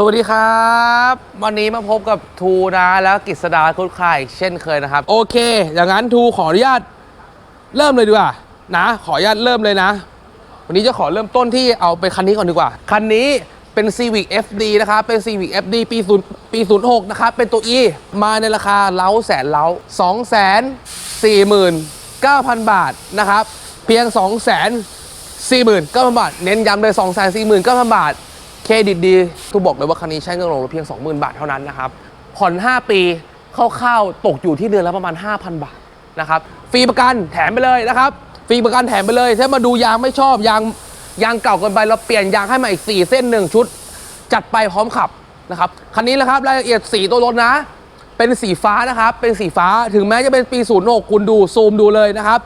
สวัสดีครับ วันนี้มาพบกับทูนะแล้วกฤษดาคุดข่ายเช่นเคยนะครับ โอเค อย่างนั้นทูขออนุญาตเริ่มเลยดีกว่านะ ขออนุญาตเริ่มเลยนะ วันนี้จะขอเริ่มต้นที่เอาไปคันนี้ก่อนดีกว่า คันนี้เป็น Civic FD นะครับ เป็น Civic FD ปี0ปี 06 นะครับ เป็นตัว E มาในราคาเล้าแสนเล้า2 4 9 0 0 0 บาทนะครับ เพียง 2 4 9 0 0 0 บาท เน้นย้ำเลย2 4 9 0 0 0 บาท เครดิตดีทูบอกเลยว่าคันนี้ใช้เงินลงรถเพียง 20,000 บาทเท่านั้นนะครับผ่อน 5 ปีคร่าวๆตกอยู่ที่เดือนละประมาณ 5,000 บาทนะครับฟรีประกันแถมไปเลยนะครับฟรีประกันแถมไปเลย ถ้ามาดูยางไม่ชอบยางยางเก่าเกินไปเราเปลี่ยนยางให้มาอีก 4 เส้น 1 ชุด จัดไปพร้อมขับนะครับคันนี้นะครับรายละเอียดสีตัวรถนะ เป็นสีฟ้านะครับ เป็นสีฟ้าถึงแม้จะเป็นปี06คุณดูซูมดูเลยนะครับ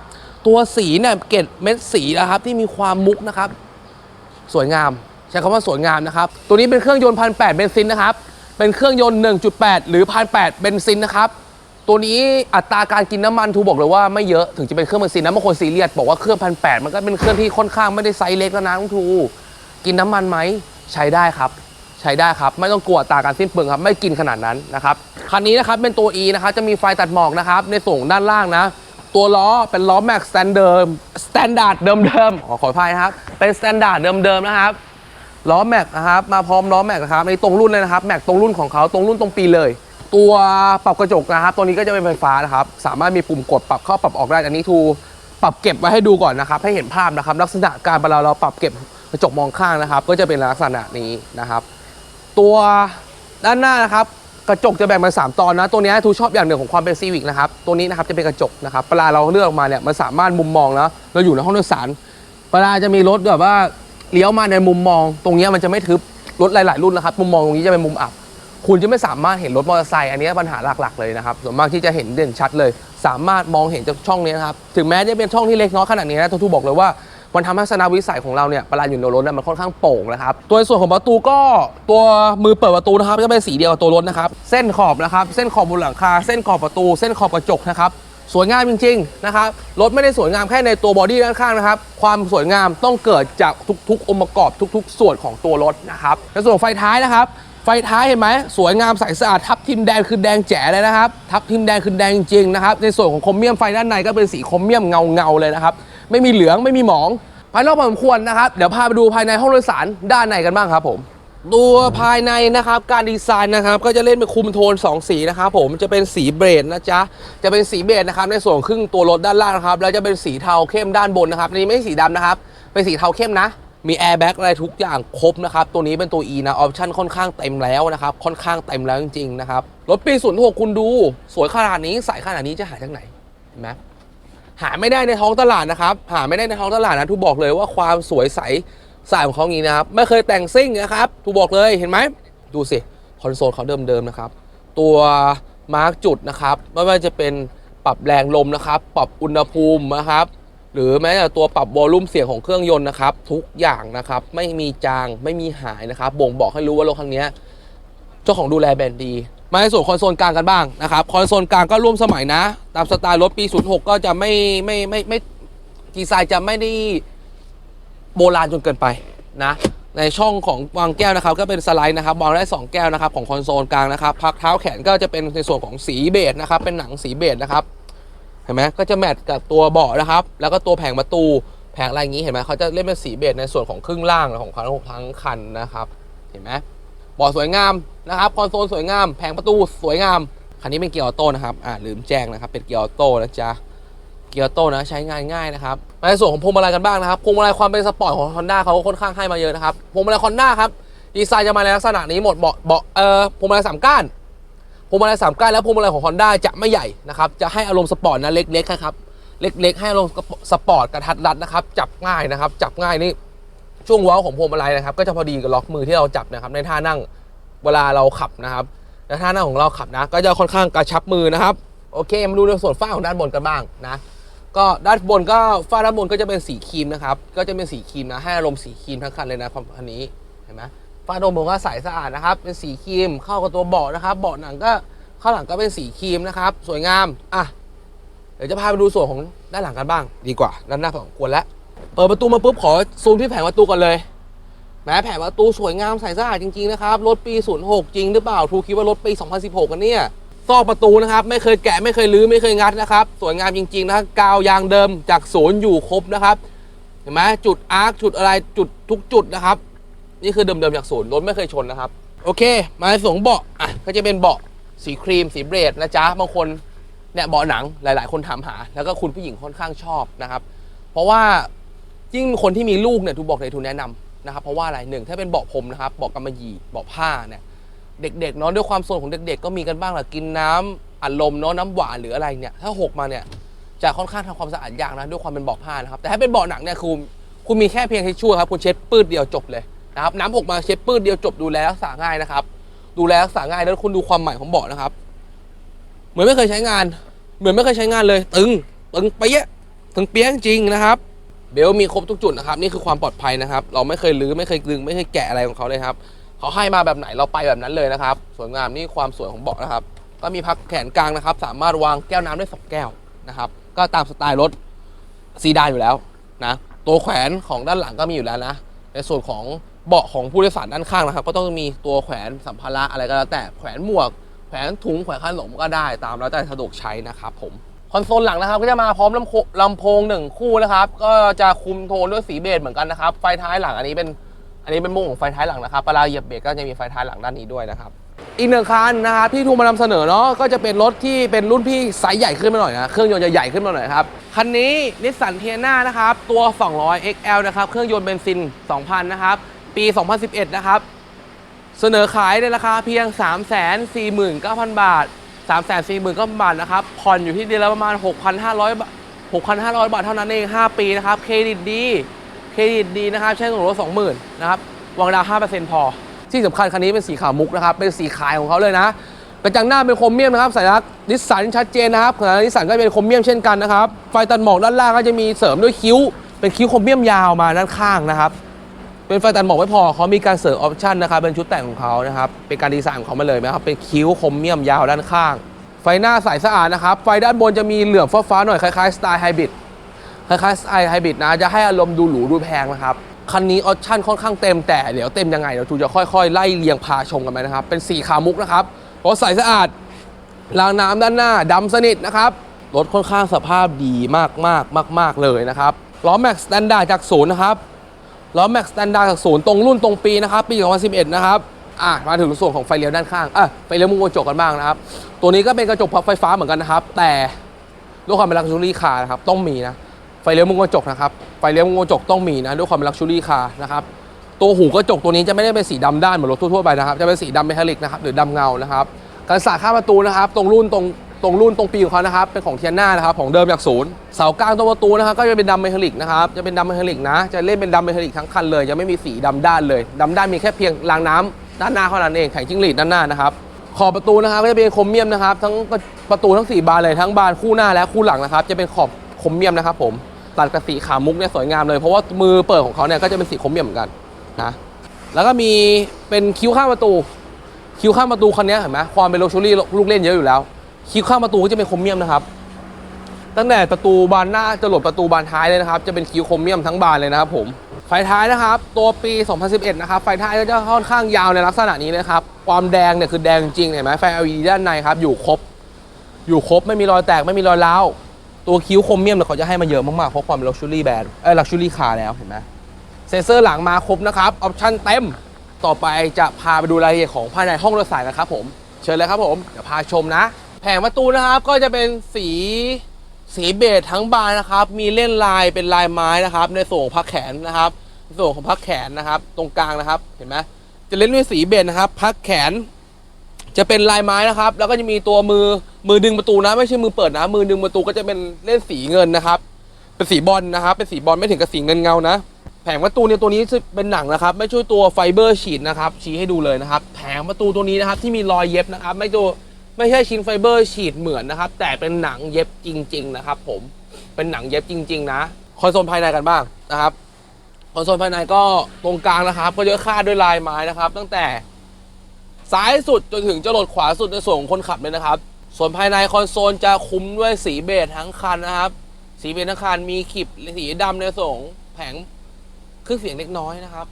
ตัวสีเนี่ยเกล็ดเม็ดสีนะครับที่มีความมุกนะครับ สวยงาม ใช้คำว่าสวยงามนะครับ ตัวนี้เป็นเครื่องยนต์พันแเบนซินนะครับ เป็นเครื่องยนต์ 1.8 หรือพันแเบนซินนะครับ ตัวนี้อัตราการกินน้ำมันทูบอกเลยว่าไม่เยอะ ถึงจะเป็นเครื่องเบนซินนะบางคนซีเรียสบอกว่าเครื่องพันแมันก็เป็นเครื่องที่ค่อนข้างไม่ได้ไซส์เล็กแล้วนะน้องทูกินน้ำมันไหมใช้ได้ครับ ใช้ได้ครับ ไม่ต้องกลัวอัตราการสิ้นเปลืองครับ ไม่กินขนาดนั้นนะครับ คันนี้นะครับเป็นตัว E นะครับจะมีไฟตัดหมอกนะครับ ในส่วนด้านล่างนะตัวล้อเป็นล้อแม็กสแตนเดิมสแตนดาร์ดเดิมๆขอขออภัยนะครับ เป็นสแตนดาร์ดเดิมๆนะครับ ล้อแม็กนะครับมาพร้อมล้อแม็กนะครับในตรงรุ่นเลยนะครับแม็กตรงรุ่นของเขาตรงรุ่นตรงปีเลย ตัวปรับกระจกนะครับตัวนี้ก็จะเป็นไฟฟ้านะครับสามารถมีปุ่มกดปรับเข้าปรับออกได้อันนี้ทูปรับเก็บไว้ให้ดูก่อนนะครับให้เห็นภาพนะครับ ลักษณะการเวลาเราปรับเก็บกระจกมองข้างนะครับ ก็จะเป็นลักษณะนี้นะครับ ตัวด้านหน้านะครับกระจกจะแบ่งเป็น3ตอนนะ ตัวนี้ทูชอบอย่างหนึ่งของความเป็นซีวิกนะครับ ตัวนี้นะครับจะเป็นกระจกนะครับเวลาเราเลือกออกมาเนี่ยมันสามารถมุมมองนะเราอยู่ในห้องโดยสารเวลาจะมีรถแบบว่า เลี้ยวมาในมุมมองตรงนี้มันจะไม่ทึบรถหลาย ๆ รุ่นนะครับมุมมองตรงนี้จะเป็นมุมอับ คุณจะไม่สามารถเห็นรถมอเตอร์ไซค์อันนี้ปัญหาหลัก ๆ เลยนะครับส่วนมากที่จะเห็นเด่นชัดเลย สามารถมองเห็นจากช่องนี้นะครับถึงแม้จะเป็นช่องที่เล็กน้อยขนาดนี้นะทูบอกเลยว่ามันทำให้ทัศนวิสัยของเราเนี่ยเวลาอยู่ในรถมันค่อนข้างโป่งนะครับตัวส่วนของประตูก็ตัวมือเปิดประตูนะครับจะเป็นสีเดียวกับตัวรถนะครับเส้นขอบนะครับเส้นขอบบนหลังคา เส้นขอบประตู เส้นขอบกระจกนะครับ สวยงามจริงๆนะครับรถไม่ได้สวยงามแค่ในตัวบอดี้ด้านข้างนะครับ ความสวยงามต้องเกิดจากทุกๆองค์ประกอบทุก ๆ ส่วนของตัวรถนะครับในส่วนไฟท้ายนะครับ ไฟท้ายเห็นไหมสวยงามใสสะอาดทับทิมแดงคือแดงแจ๋เลยนะครับ ทับทิมแดงคือแดงจริงนะครับในส่วนของครเมียมไฟด้านในก็เป็นสีครเมียมเงาเงาๆเลยนะครับไม่มีเหลืองไม่มีหมองภายนอกพอสมควรนะครับเดี๋ยวพาไปดูภายในห้องโดยสารด้านในกันบ้างครับผม ตัวภายในนะครับการดีไซน์นะครับก็จะเล่นเป็นคุมโทน 2 สีนะครับผมจะเป็นสีเบรดนะจ๊ะจะเป็นสีเบรดนะครับในส่วนครึ่งตัวรถด้านล่างนะครับแล้วจะเป็นสีเทาเข้มด้านบนนะครับนนี้ไม่ใช่สีดำนะครับเป็นสีเทาเข้มนะมีแอร์แบ็กอะไรทุกอย่างครบนะครับ ตัวนี้เป็นตัว E นะออปชั่นค่อนข้างเต็มแล้วนะครับ ค่อนข้างเต็มแล้วจริงๆนะครับ รถปี06คุณดู สวยขนาดนี้ใสขนาดนี้จะหาจากไหนเห็นไหมหาไม่ได้ในท้องตลาดนะครับ หาไม่ได้ในท้องตลาดนะทุกบอกเลยว่าความสวยใส สายของเขาอย่างนี้นะครับ ไม่เคยแต่งซิ่งนะครับทุกบอกเลยเห็นไหมดูสิคอนโซลเขาเดิมๆนะครับ ตัวมาร์กจุดนะครับ ไม่ว่าจะเป็นปรับแรงลมนะครับ ปรับอุณหภูมินะครับ หรือแม้แต่ตัวปรับวอลลุ่มเสียงของเครื่องยนต์นะครับ ทุกอย่างนะครับ ไม่มีจางไม่มีหายนะครับ บ่งบอกให้รู้ว่ารถคันนี้เจ้าของดูแลแบรนด์ดีมาในส่วนคอนโซลกลางกันบ้างนะครับคอนโซลกลางก็ร่วมสมัยนะ ตามสไตล์รถปี 06 ก็จะไม่ไม่ไม่ไม่ดีไซน์จะไม่ได้ โบราณจนเกินไปนะในช่องของวางแก้วนะครับก็เป็นสไลด์นะครับวางได้ 2 แก้วนะครับของคอนโซลกลางนะครับพักเท้าแขนก็จะเป็นในส่วนของสีเบจนะครับเป็นหนังสีเบจนะครับเห็นไหมก็จะแมทกับตัวเบาะนะครับ แล้วก็ตัวแผงประตูแผงอะไรอย่างนี้เห็นไหมเขาจะเล่นเป็นสีเบจในส่วนของครึ่งล่างของคันทั้งคันนะครับ เห็นไหมเบาะสวยงามนะครับคอนโซลสวยงาม แผงประตูสวยงามคันนี้เป็นเกียร์ออโต้นะครับอ่าลืมแจ้งนะครับเป็นเกียร์ออโต้นะจ๊ะ เกียร์โต้นะใช้งานง่ายนะครับมาในส่วนของพวงมาลัยกันบ้างนะครับพวงมาลัยความเป็นสปอร์ตของ Honda เขาค่อนข้างให้มาเยอะนะครับพวงมาลัย Honda ครับดีไซน์จะมาในลักษณะนี้หมดเบาะเบาะเอ่อพวงมาลัยสามก้านพวงมาลัยสามก้านและพวงมาลัยของ Honda จะไม่ใหญ่นะครับจะให้อารมณ์สปอร์ตนะเล็กๆครับเล็กๆ ให้อารมณ์สปอร์ตกระทัดรัดนะครับจับง่ายนะครับจับง่ายนี่ช่วงว้าของพวงมาลัยนะครับก็จะพอดีกับล็อกมือที่เราจับนะครับในท่านั่งเวลาเราขับนะครับในท่านั่งของเราขับนะ ก็จะค่อนข้างกระชับมือนะครับโอเค มาดูในส่วนฝ้าของด้านบนกันบ้างนะ ก็ด้านบนก็ฝ้าด้านบนก็จะเป็นสีครีมนะครับ ก็จะเป็นสีครีมนะ ให้อารมณ์สีครีมทั้งคันเลยนะคันนี้ เห็นไหมฝ้าด้านบนก็ใสสะอาดนะครับ เป็นสีครีม เข้ากับตัวเบาะนะครับ เบาะหนังก็ข้างหลังก็เป็นสีครีมนะครับ สวยงาม อะ เดี๋ยวจะพาไปดูส่วนของด้านหลังกันบ้าง ดีกว่า ด้านหน้าพอสมควรแล้ว เปิดประตูมาปุ๊บขอซูมที่แผงประตูก่อนเลย แม้แผงประตูสวยงามใสสะอาดจริงๆนะครับ รถปี 06 จริงหรือเปล่าทูคิดว่ารถปี 2016 กันเนี่ย ซอกประตูนะครับ ไม่เคยแกะไม่เคยรื้อไม่เคยงัดนะครับสวยงามจริงๆนะกาวยางเดิมจากศูนย์อยู่ครบนะครับเห็นไหมจุดอาร์คจุดอะไรจุดทุกจุดนะครับ นี่คือเดิมๆจากศูนย์รถไม่เคยชนนะครับ โอเค มาในส่วนของเบาะอะก็จะเป็นเบาะสีครีมสีเบรดนะจ๊ะบางคนเนี่ยเบาะหนังหลาย ๆ คนถามหา แล้วก็คุณผู้หญิงค่อนข้างชอบนะครับ เพราะว่ายิ่งคนที่มีลูกเนี่ยทูบอกเลยทูแนะนำนะครับ เพราะว่าอะไรหนึ่งถ้าเป็นเบาะพรมนะครับเบาะกำมะหยี่เบาะผ้าเนี่ย เด็กๆเนาะด้วยความโซนของเด็ก ๆ ก็มีกันบ้างแหละกินน้ำอัดลมเนาะน้ำหวานหรืออะไรเนี่ยถ้าหกมาเนี่ยจะค่อนข้างทำความสะอาดยากนะด้วยความเป็นเบาะผ้านะครับแต่ถ้าเป็นเบาะหนังเนี่ยคุณคุณมีแค่เพียงทิชชู่ครับคุณเช็ดปื้ดเดียวจบเลยนะครับน้ำหกมาเช็ดปื้ดเดียวจบดูแลรักษาง่ายนะครับดูแลรักษาง่ายแล้วคุณดูความใหม่ของเบาะนะครับ เหมือนไม่เคยใช้งาน เหมือนไม่เคยใช้งานเลย ตึงตึงเปี้ยตึงเปี้ยจริงนะครับ เบลมีครบทุกจุดนะครับนี่คือความปลอดภัยนะครับ เราไม่เคยลื้อไม่เคยดึงไม่เคยแกะอะไรของเขาเลยครับ เขาให้มาแบบไหนเราไปแบบนั้นเลยนะครับ สวยงามนี่ความสวยของเบาะนะครับ ก็มีพักแขนกลางนะครับ สามารถวางแก้วน้ำได้สองแก้วนะครับ ก็ตามสไตล์รถซีดานอยู่แล้วนะตัวแขวนของด้านหลังก็มีอยู่แล้วนะ ในส่วนของเบาะของผู้โดยสารด้านข้างนะครับ ก็ต้องมีตัวแขวนสัมภาระอะไรก็แล้วแต่แขวนหมวกแขวนถุงแขวนขนมก็ได้ตามแล้วแต่สะดวกใช้นะครับผมคอนโซลหลังนะครับก็จะมาพร้อมลำโพงลำโพงหนึ่งคู่นะครับ ก็จะคุมโทนด้วยสีเบจเหมือนกันนะครับ ไฟท้ายหลังอันนี้เป็น อันนี้เป็นมุมของไฟท้ายหลังนะครับเวลาเหยียบเบรกก็จะมีไฟท้ายหลังด้านนี้ด้วยนะครับ อีกหนึ่งคันนะครับที่ทูมานำเสนอเนาะก็จะเป็นรถที่เป็นรุ่นพี่ไซส์ใหญ่ขึ้นมาหน่อยนะเครื่องยนต์จะใหญ่ขึ้นมาหน่อยครับคันนี้นิสสันเทียนานะครับตัว 200 XL นะครับเครื่องยนต์เบนซิน 2,000 นะครับ ปี 2011 นะครับเสนอขายในราคาเพียง 349,000 บาท 349,000 บาทนะครับผ่อนอยู่ที่เดือนละประมาณ 6,500บาท6,500 บาทเท่านั้นเอง 5 ปีนะครับเครดิตดี เครดิตดีนะครับ ใช้เงินรถ20,000นะครับวางดาวน์5%พอ ที่สำคัญคันนี้เป็นสีขาวมุกนะครับ เป็นสีขายของเขาเลยนะกระจังหน้าเป็นโครเมียมนะครับสัญลักษณ์นิสสันชัดเจนนะครับของนิสสันก็เป็นโครเมียมเช่นกันนะครับ ไฟตัดหมอกด้านล่างก็จะมีเสริมด้วยคิ้ว เป็นคิ้วโครเมียมยาวมาด้านข้างนะครับ เป็นไฟตัดหมอกไม่พอเขามีการเสริมออปชันนะครับ เป็นชุดแต่งของเขานะครับ เป็นการดีไซน์ของเขามาเลยนะครับ เป็นคิ้วโคมเมียมยาวด้านข้าง ไฟหน้าใสสะอาดนะครับ ไฟด้านบนจะมีเหลืองฟ้าๆหน่อยคล้ายๆสไตล์ไฮบริด คล้ายๆสไตล์ไฮบริดนะ จะให้อารมณ์ดูหรูดูแพงนะครับ คันนี้ออปชั่นค่อนข้างเต็มแต่เดี๋ยวเต็มยังไงเดี๋ยวทูจะค่อยๆ ไล่เรียงพาชมกันไปนะครับ เป็นสีขาวมุกนะครับรถใสสะอาดรางน้ำด้านหน้าดำสนิทนะครับรถค่อนข้างสภาพดีมากมากมากมากๆเลยนะครับล้อแม็กซ์สแตนดาร์ดจากศูนย์นะครับล้อแม็กซ์สแตนดาร์ดจากศูนย์ตรงรุ่นตรงปีนะครับปี2011นะครับอะมาถึงส่วนของไฟเลี้ยวด้านข้างอะไฟเลี้ยวมุมกระจกกันบ้างนะครับ ตัวนี้ก็เป็นกระจกพับไฟฟ้าเหมือนกันนะครับ แต่ด้วยความเป็นลักชัวรี่คาร์นะครับต้องมีนะ ไฟเลี้ยวมุมกระจกนะครับ ไฟเลี้ยวมุมกระจกต้องมีนะด้วยความเป็นลักชัวรี่คาร์นะครับ ตัวหูกระจกตัวนี้จะไม่ได้เป็นสีดำด้านเหมือนรถทั่วๆไปนะครับ จะเป็นสีดำเมทัลลิกนะครับหรือดำเงานะครับ การสาดข้าประตูนะครับ ตรงรุ่นตรงตรงรุ่นตรงปีของเขานะครับ เป็นของเทียนหน้านะครับ ของเดิมจากศูนย์ เสากลางตัวประตูนะครับ ก็จะเป็นดำเมทัลลิกนะครับ จะเป็นดำเมทัลลิกนะ จะเล่นเป็นดำเมทัลลิกทั้งคันเลย จะไม่มีสีดำด้านเลยดำด้านมีแค่เพียงรางน้ำด้านหน้าเท่านั้นเองแผงจิ้งหรีดด้านหน้านะครับขอบประตูนะครับก็จะเป็นโครเมียมนะครับ ทั้งประตูทั้ง 4 บานเลยทั้งบานคู่หน้าและคู่หลังนะครับ จะเป็นขอบโครเมียมนะครับผม ตัดกับสีขามุกเนี่ยสวยงามเลย เพราะว่ามือเปิดของเขาเนี่ยก็จะเป็นสีโครเมียมเหมือนกันนะแล้วก็มีเป็นคิ้วข้างประตู คิ้วข้างประตูคันนี้เห็นไหมความเป็นโลชูรี่ลูกเล่นเยอะอยู่แล้ว คิ้วข้างประตูก็จะเป็นโครเมียมนะครับตั้งแต่ประตูบานหน้าจะหลดประตูบานท้ายเลยนะครับ จะเป็นคิ้วโครเมียมทั้งบานเลยนะครับผม ไฟท้ายนะครับ ตัวปี 2011 นะครับ ไฟท้ายก็จะค่อนข้างยาวในลักษณะนี้นะครับ ความแดงเนี่ยคือแดงจริงเห็นไหมไฟ LED ด้านในครับ อยู่ครบ อยู่ครบไม่มีรอยแตกไม่มีรอยร้าว ตัวคิ้วโครเมียมเนี่ยเขาจะให้มาเยอะมากๆ เพราะความเป็นลักชัวรี่แบรนด์เอ้ลักชัวรี่คาร์แล้วเห็นไหมเซนเซอร์หลังมาครบนะครับ ออปชั่นเต็ม ต่อไปจะพาไปดูรายละเอียดของภายในห้องโดยสารนะครับผม เชิญเลยครับผม เดี๋ยวพาชมนะ แผงประตูนะครับก็จะเป็นสีสีเบจทั้งบานนะครับ มีเล่นลายเป็นลายไม้นะครับ ในส่วนของพักแขนนะครับในส่วนของพักแขนนะครับ ตรงกลางนะครับ เห็นไหมจะเล่นด้วยสีเบจนะครับ พักแขน จะเป็นลายไม้นะครับ แล้วก็จะมีตัวมือมือดึงประตูนะ ไม่ใช่มือเปิดนะ มือดึงประตูก็จะเป็นเล่นสีเงินนะครับ เป็นสีบอลนะครับ เป็นสีบอลไม่ถึงกับสีเงินเงานะ แผงประตูเนี่ยตัวนี้เป็นหนังนะครับ ไม่ช่วยตัวไฟเบอร์ฉีดนะครับ ชี้ให้ดูเลยนะครับ แผงประตูตัวนี้นะครับที่มีรอยเย็บนะครับ ไม่ตัวไม่ใช่ชิ้นไฟเบอร์ฉีดเหมือนนะครับ แต่เป็นหนังเย็บจริง ๆ นะครับ ผม เป็นหนังเย็บจริง ๆ นะ คอนโซลภายในกันบ้างนะครับ คอนโซลภายในก็ตรงกลางนะครับ ก็จะคาดด้วยลายไม้นะครับ ตั้งแต่ ซ้ายสุดจนถึงจรดขวาสุดในส่วนของคนขับเลยนะครับ ส่วนภายในคอนโซลจะคุมด้วยสีเบจทั้งคันนะครับ สีเบจทั้งคันมีขีบสีดำในส่วนของแผงเครื่องเสียงเล็กน้อยนะครับ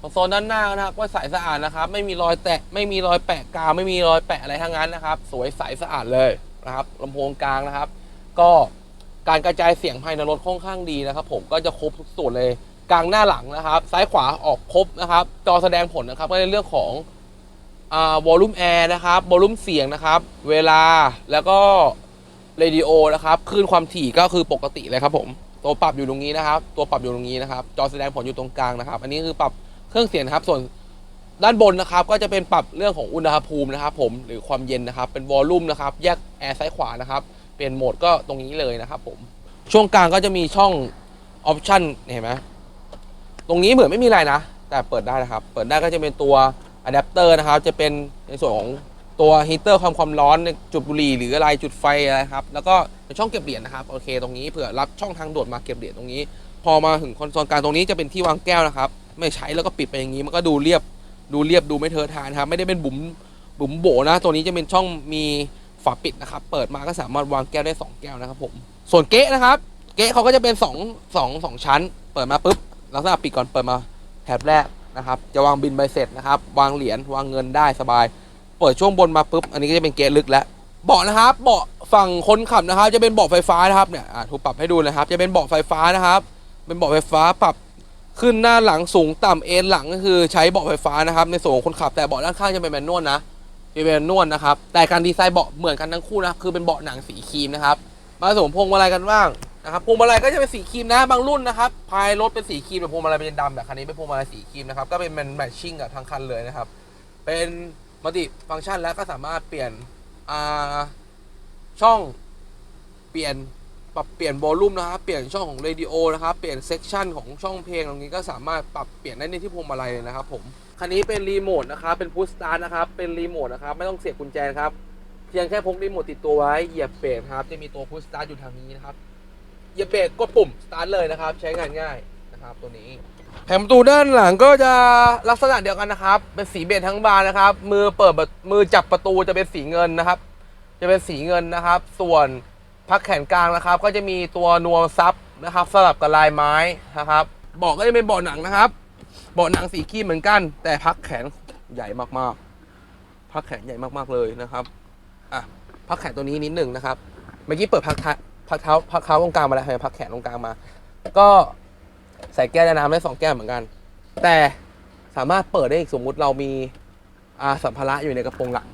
คอนโซลด้านหน้านะครับก็ใสสะอาดนะครับ ไม่มีรอยแตะไม่มีรอยแปะกาวไม่มีรอยแปะอะไรทั้งนั้นนะครับ สวยใสสะอาดเลยนะครับลำโพงกลางนะครับ ก็การกระจายเสียงภายในรถค่อนข้างดีนะครับ ผมก็จะครบทุกส่วนเลยกลางหน้าหลังนะครับ ซ้ายขวาออกครบนะครับ จอแสดงผลนะครับ ก็ในเรื่องของ วอลลุ่มแอร์นะครับวอลลุ่มเสียงนะครับ เวลาแล้วก็เรดิโอนะครับคลื่นความถี่ก็คือปกติเลยครับผม ตัวปรับอยู่ตรงนี้นะครับ ตัวปรับอยู่ตรงนี้นะครับ จอแสดงผลอยู่ตรงกลางนะครับ อันนี้คือปรับเครื่องเสียงนะครับ ส่วนด้านบนนะครับ ก็จะเป็นปรับเรื่องของอุณหภูมินะครับ ผมหรือความเย็นนะครับ เป็นวอลลุ่มนะครับ แยกแอร์ซ้ายขวานะครับ เปลี่ยนโหมดก็ตรงนี้เลยนะครับ ผม ช่วงกลางก็จะมีช่องออปชันเห็นไหมตรงนี้เหมือนไม่มีอะไรนะ แต่เปิดได้นะครับ เปิดได้ก็จะเป็นตัว อะแดปเตอร์นะครับจะเป็นในส่วนของตัวฮีเตอร์ความความร้อนจุดบุหรี่หรืออะไรจุดไฟอะไรครับแล้วก็เป็นช่องเก็บเหรียญนะครับโอเคตรงนี้เผื่อรับช่องทางโด่วนมาเก็บเหรียญตรงนี้ พอมาถึงคอนโซลกลางตรงนี้จะเป็นที่วางแก้วนะครับ ไม่ใช้แล้วก็ปิดไปอย่างนี้มันก็ดูเรียบดูเรียบดูไม่เทอะทานครับไม่ได้เป็นบุ๋มบุ๋มโบนะ ตัวนี้จะเป็นช่องมีฝาปิดนะครับ เปิดมาก็สามารถวางแก้วได้สองแก้วนะครับผมส่วนเก๊ะนะครับ เก๊ะเขาก็จะเป็น2 2 2ชั้น เปิดมาปุ๊บลักษณะปิดก่อนเปิดมาแถบแรก นะครับ จะวางบินใบเสร็จนะครับ วางเหรียญวางเงินได้สบาย เปิดช่วงบนมาปุ๊บ อันนี้ก็จะเป็นเก๊ะลึกแล้ว เบาะนะครับ เบาะฝั่งคนขับนะครับ จะเป็นเบาะไฟฟ้านะครับ เนี่ยถูกปรับให้ดูนะครับ จะเป็นเบาะไฟฟ้านะครับ เป็นเบาะไฟฟ้าปรับขึ้นหน้าหลังสูงต่ำเอ็นหลังก็คือใช้เบาะไฟฟ้านะครับ ในส่วนของคนขับแต่เบาะด้านข้างจะเป็นแมนนวลนะจะเป็นแมนนวลนะครับ แต่การดีไซน์เบาะเหมือนกันทั้งคู่นะ คือเป็นเบาะหนังสีครีมนะครับ มาสวมพวงมาลัยกันบ้าง นะครับพวงมาลัยก็จะเป็นสีครีมนะบางรุ่นนะครับภายรถเป็นสีครีมแต่พวงมาลัยเป็นดำแต่คันนี้เป็นพวงมาลัยสีครีมนะครับก็เป็นแมทชิ่งกับทั้งคันเลยนะครับเป็นมัลติฟังก์ชันแล้วก็สามารถเปลี่ยนอ่าช่องเปลี่ยนปรับเปลี่ยนโวลูมนะครับเปลี่ยนช่องของเรดิโอนะครับเปลี่ยนเซกชันของช่องเพลงตรงนี้ก็สามารถปรับเปลี่ยนได้ในที่พวงมาลัยเลยนะครับผมคันนี้เป็นรีโมทนะครับเป็นพุชสตาร์นะครับเป็นรีโมทนะครับไม่ต้องเสียบกุญแจนะครับเพียงแค่พกรีโมทติดตัวไว้เหยียบเบรกครับจะมีตัวพุชสตาร์อยู่ทางนี้นะครับ เหยียบเบรกกดปุ่มสตาร์ทเลยนะครับ ใช้งานง่ายนะครับตัวนี้แผงประตูด้านหลังก็จะลักษณะเดียวกันนะครับ เป็นสีเบจทั้งบานนะครับ มือเปิดมือจับประตูจะเป็นสีเงินนะครับ จะเป็นสีเงินนะครับ ส่วนพักแขนกลางนะครับ ก็จะมีตัวนวมซับนะครับ สลับกับลายไม้นะครับเบาะก็จะเป็นเบาะหนังนะครับเบาะหนังสีครีมเหมือนกัน แต่พักแขนใหญ่มากๆ พักแขนใหญ่มากๆเลยนะครับอะพักแขนตัวนี้นิดหนึ่งนะครับ เมื่อกี้เปิดพักท พักเท้าพักเท้าตรงกลางมาแล้วพักแขนตรงกลางมา ก็ใส่แก้วน้ำได้สองแก้วเหมือนกัน แต่สามารถเปิดได้อีกสมมุติเรามีอาสัมภาระอยู่ในกระโปรงหลัง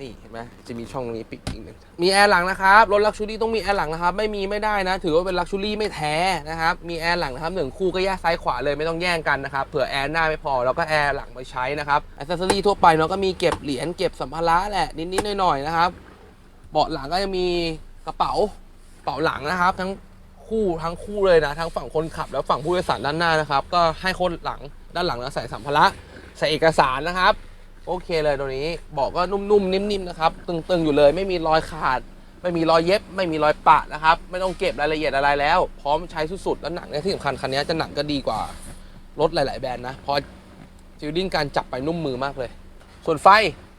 นี่เห็นไหมจะมีช่องตรงนี้ปิดอีกหนึ่งมีแอร์หลังนะครับ รถลักชูรี่ต้องมีแอร์หลังนะครับ ไม่มีไม่ได้นะ ถือว่าเป็นลักชูรี่ไม่แท้นะครับ มีแอร์หลังนะครับหนึ่งคู่ก็แยกซ้ายขวาเลยไม่ต้องแย่งกันนะครับ เผื่อแอร์หน้าไม่พอแล้วก็แอร์หลังไปใช้นะครับอ c เซอรี่ทั่วไปเนาะก็มีเก็บเหรียญเก็บสัมภาระแหละนิดๆหน่อยๆนะครับ เบาะหลังก็จะมีกระเป๋า เป๋าหลังนะครับ ทั้งคู่ทั้งคู่เลยนะ ทั้งฝั่งคนขับแล้วฝั่งผู้โดยสารด้านหน้านะครับ ก็ให้คนหลังด้านหลังแล้วใส่สัมภาระใส่เอกสารนะครับ โอเคเลยตัวนี้เบอกก็นุ่มๆนิ่มๆนะครับ ตึงๆอยู่เลยไม่มีรอยขาด ไม่มีรอยเย็บ ไม่มีรอยปะนะครับ ไม่ต้องเก็บรายละเอียดอะไรแล้ว พร้อมใช้สุดๆแล้วหนังเนี่ยที่สำคัญคันนี้จะหนังก็ดีกว่ารถหลาย ๆ แบรนด์นะพอฟิลลิ่งการจับไปนุ่มมือมากเลย ส่วนไฟ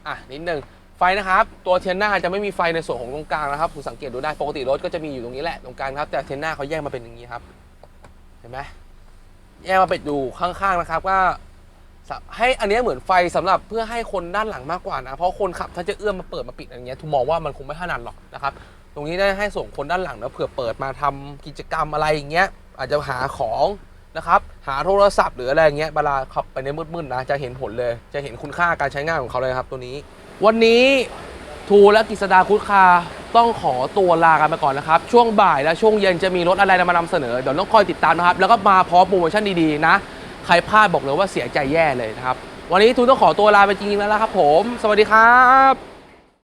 อะนิดนึง ไฟนะครับ ตัวเทียนหน้าจะไม่มีไฟในส่วนของตรงกลางนะครับคุณสังเกตดูได้ปกติรถก็จะมีอยู่ตรงนี้แหละตรงกลางนะครับ แต่เทียนหน้าเขาแยกมาเป็นอย่างนี้ครับ เห็นไหมแยกมาเป็นอยู่ข้างๆนะครับก็ให้อันนี้เหมือนไฟสำหรับเพื่อให้คนด้านหลังมากกว่านะ เพราะคนขับถ้าจะเอื้อมมาเปิดมาปิดอย่างเงี้ยทุกมองว่ามันคงไม่ถนัดหรอกนะครับ ตรงนี้ได้ให้ส่งคนด้านหลังนะเผื่อเปิดมาทำกิจกรรมอะไรอย่างเงี้ย อาจจะหาของนะครับ หาโทรศัพท์หรืออะไรอย่างเงี้ยเวลาขับไปในมืดๆนะจะเห็นผลเลย จะเห็นคุณค่าการใช้งานของเขาเลยครับตัวนี้ วันนี้ทูและกิษดาคุดคาต้องขอตัวลากันไปก่อนนะครับ ช่วงบ่ายและช่วงเย็นจะมีรถอะไรมานำเสนอ เดี๋ยวต้องคอยติดตามนะครับ แล้วก็มาพร้อมโปรโมชั่นดีๆนะ ใครพลาดบอกเลยว่าเสียใจแย่เลยนะครับ วันนี้ทูต้องขอตัวลาไปจริงๆแล้วนะครับผม สวัสดีครับ